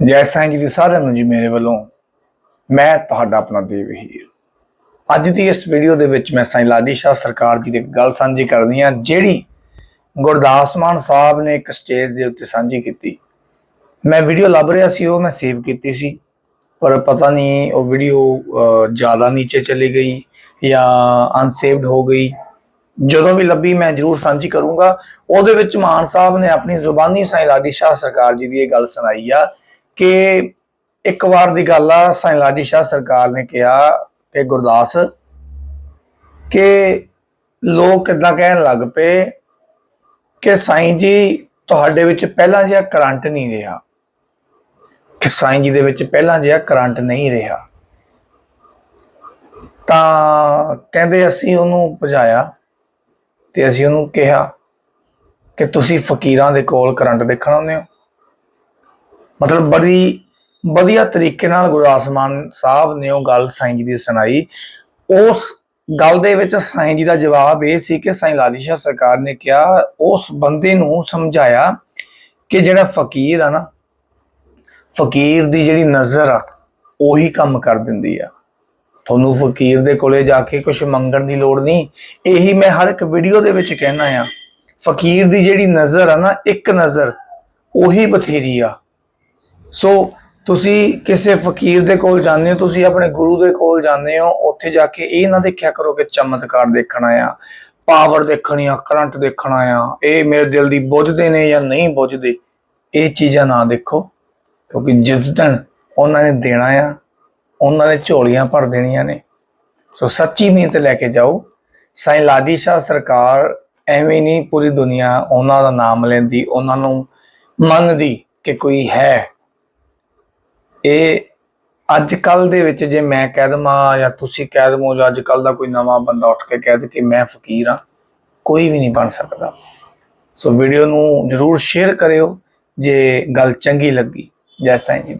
ਜੈ ਸਾਈਂ ਜੀ ਦੀ ਸਾਰਿਆਂ ਨੂੰ ਜੀ ਮੇਰੇ ਵੱਲੋਂ, ਮੈਂ ਤੁਹਾਡਾ ਆਪਣਾ ਦੇਵ ਹੀਰ ਅੱਜ ਦੀ ਇਸ ਵੀਡੀਓ ਦੇ ਵਿੱਚ ਮੈਂ ਸਾਈਂ ਲਾਡੀ ਸ਼ਾਹ ਸਰਕਾਰ ਜੀ ਦੀ ਇੱਕ ਗੱਲ ਸਾਂਝੀ ਕਰਨੀ ਆ, ਜਿਹੜੀ ਗੁਰਦਾਸ ਮਾਨ ਸਾਹਿਬ ਨੇ ਇੱਕ ਸਟੇਜ ਦੇ ਉੱਤੇ ਸਾਂਝੀ ਕੀਤੀ। ਮੈਂ ਵੀਡੀਓ ਲੱਭ ਰਿਹਾ ਸੀ, ਉਹ ਮੈਂ ਸੇਵ ਕੀਤੀ ਸੀ, ਪਰ ਪਤਾ ਨਹੀਂ ਉਹ ਵੀਡੀਓ ਜ਼ਿਆਦਾ ਨੀਚੇ ਚਲੀ ਗਈ ਜਾਂ ਅਨਸੇਵਡ ਹੋ ਗਈ। ਜਦੋਂ ਵੀ ਲੱਭੀ ਮੈਂ ਜਰੂਰ ਸਾਂਝੀ ਕਰੂੰਗਾ। ਉਹਦੇ ਵਿੱਚ ਮਾਨ ਸਾਹਿਬ ਨੇ ਆਪਣੀ ਜ਼ੁਬਾਨੀ ਸਾਈਂ ਲਾਡੀ ਸ਼ਾਹ ਸਰਕਾਰ ਜੀ ਦੀ ਇਹ ਗੱਲ ਸੁਣਾਈ ਆ ਕਿ ਇੱਕ ਵਾਰ ਦੀ ਗੱਲ ਆ, ਸਾਈਂ ਲਾਡੀ ਸ਼ਾਹ ਸਰਕਾਰ ਨੇ ਕਿਹਾ ਕਿ ਗੁਰਦਾਸ, ਕਿ ਲੋਕ ਕਿੱਦਾਂ ਕਹਿਣ ਲੱਗ ਪਏ ਕਿ ਸਾਈਂ ਜੀ ਤੁਹਾਡੇ ਵਿੱਚ ਪਹਿਲਾਂ ਜਿਹਾ ਕਰੰਟ ਨਹੀਂ ਰਿਹਾ। ਕਿ ਸਾਈਂ ਜੀ ਦੇ ਵਿੱਚ ਪਹਿਲਾਂ ਜਿਹਾ ਕਰੰਟ ਨਹੀਂ ਰਿਹਾ। ਤਾਂ ਕਹਿੰਦੇ ਅਸੀਂ ਉਹਨੂੰ ਭਜਾਇਆ ਤੇ ਅਸੀਂ ਉਹਨੂੰ ਕਿਹਾ ਕਿ ਤੁਸੀਂ ਫਕੀਰਾਂ ਦੇ ਕੋਲ ਕਰੰਟ ਦੇਖਣ ਆਉਂਦੇ ਹੋ। ਮਤਲਬ ਬੜੀ, ਵਧੀਆ ਤਰੀਕੇ ਨਾਲ ਗੁਰਦਾਸ ਮਾਨ ਸਾਹਿਬ ਨੇ ਉਹ ਗੱਲ ਸਾਈਂ ਜੀ ਦੀ ਸੁਣਾਈ। ਉਸ ਗੱਲ ਦੇ ਵਿੱਚ ਸਾਈਂ ਜੀ ਦਾ ਜਵਾਬ ਇਹ ਸੀ ਕਿ ਸਾਈਂ ਲਾਡੀ ਸ਼ਾਹ ਸਰਕਾਰ ਨੇ ਕਿਹਾ, ਉਸ ਬੰਦੇ ਨੂੰ ਸਮਝਾਇਆ ਕਿ ਜਿਹੜਾ ਫਕੀਰ ਆ ਨਾ, ਫਕੀਰ ਦੀ ਜਿਹੜੀ ਨਜ਼ਰ ਆ, ਉਹੀ ਕੰਮ ਕਰ ਦਿੰਦੀ ਆ। ਤੁਹਾਨੂੰ ਫਕੀਰ ਦੇ ਕੋਲੇ ਜਾ ਕੇ ਕੁਝ ਮੰਗਣ ਦੀ ਲੋੜ ਨਹੀਂ। ਇਹੀ ਮੈਂ ਹਰ ਇੱਕ ਵੀਡੀਓ ਦੇ ਵਿੱਚ ਕਹਿਣਾ ਆ, ਫਕੀਰ ਦੀ ਜਿਹੜੀ ਨਜ਼ਰ ਆ ਨਾ, ਇੱਕ ਨਜ਼ਰ, ਉਹੀ ਬਥੇਰੀ ਆ। ਸੋ ਤੁਸੀਂ ਕਿਸੇ ਫਕੀਰ ਦੇ ਕੋਲ ਜਾਂਦੇ ਹੋ, ਤੁਸੀਂ ਆਪਣੇ ਗੁਰੂ ਦੇ ਕੋਲ ਜਾਂਦੇ ਹੋ, ਉੱਥੇ ਜਾ ਕੇ ਇਹ ਨਾ ਦੇਖਿਆ ਕਰੋ ਕਿ ਚਮਤਕਾਰ ਦੇਖਣਾ ਆ ਪਾਵਰ ਦੇਖਣੀ ਆ ਕਰੰਟ ਦੇਖਣਾ ਆ ਇਹ ਮੇਰੇ ਦਿਲ ਦੀ ਬੁੱਝਦੇ ਨੇ ਜਾਂ ਨਹੀਂ ਬੁੱਝਦੇ, ਇਹ ਚੀਜ਼ਾਂ ਨਾ ਦੇਖੋ, ਕਿਉਂਕਿ ਜਿਸ ਦਿਨ ਉਹਨਾਂ ਨੇ ਦੇਣਾ ਆ, ਉਹਨਾਂ ਨੇ ਝੋਲੀਆਂ ਭਰ ਦੇਣੀਆਂ ਨੇ। ਸੋ ਸੱਚੀ ਨੀਅਤ ਲੈ ਕੇ ਜਾਓ, ਸਾਈਂ ਲਾਡੀ ਸ਼ਾਹ ਸਰਕਾਰ ਐਵੇਂ ਨਹੀਂ ਪੂਰੀ ਦੁਨੀਆ ਉਹਨਾਂ ਦਾ ਨਾਮ ਲੈਂਦੀ, ਉਹਨਾਂ ਨੂੰ ਮੰਨਦੀ ਕਿ ਕੋਈ ਹੈ। ਇਹ ਅੱਜ ਕੱਲ ਦੇ ਵਿੱਚ ਜੇ ਮੈਂ ਕਹਿ ਦਵਾਂ ਜਾਂ ਤੁਸੀਂ ਕਹਿ ਦਵੋ ਜਾਂ ਅੱਜ ਕੱਲ ਦਾ ਕੋਈ ਨਵਾਂ ਬੰਦਾ ਉੱਠ ਕੇ ਕਹਿ ਦੇ ਕਿ ਮੈਂ ਫਕੀਰ ਹਾਂ, ਕੋਈ ਵੀ ਨਹੀਂ ਬਣ ਸਕਦਾ। ਸੋ ਵੀਡੀਓ ਨੂੰ ਜਰੂਰ ਸ਼ੇਅਰ ਕਰਿਓ ਜੇ ਗੱਲ ਚੰਗੀ ਲੱਗੀ। ਜੈ ਸਾਈਂ ਜੀ।